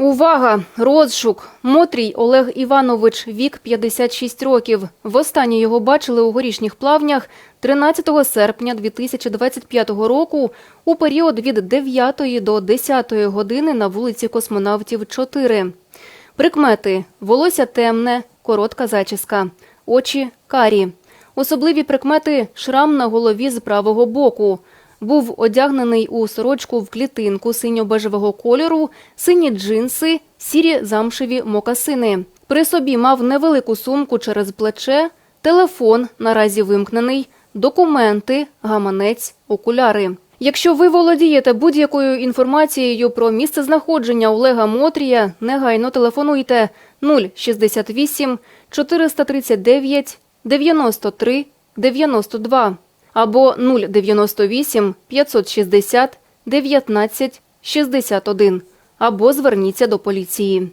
Увага! Розшук. Мотрій Олег Іванович, вік 56 років. Востаннє його бачили у горішніх плавнях 13 серпня 2025 року у період від 9 до 10 години на вулиці Космонавтів 4. Прикмети – волосся темне, коротка зачіска, очі карі. Особливі прикмети – шрам на голові з правого боку. Був одягнений у сорочку в клітинку синьо-бежевого кольору, сині джинси, сірі замшеві мокасини. При собі мав невелику сумку через плече, телефон наразі вимкнений, документи, гаманець, окуляри. Якщо ви володієте будь-якою інформацією про місце знаходження Олега Мотрія, негайно телефонуйте 068 439 93 92 або 098 560 19 61 або зверніться до поліції.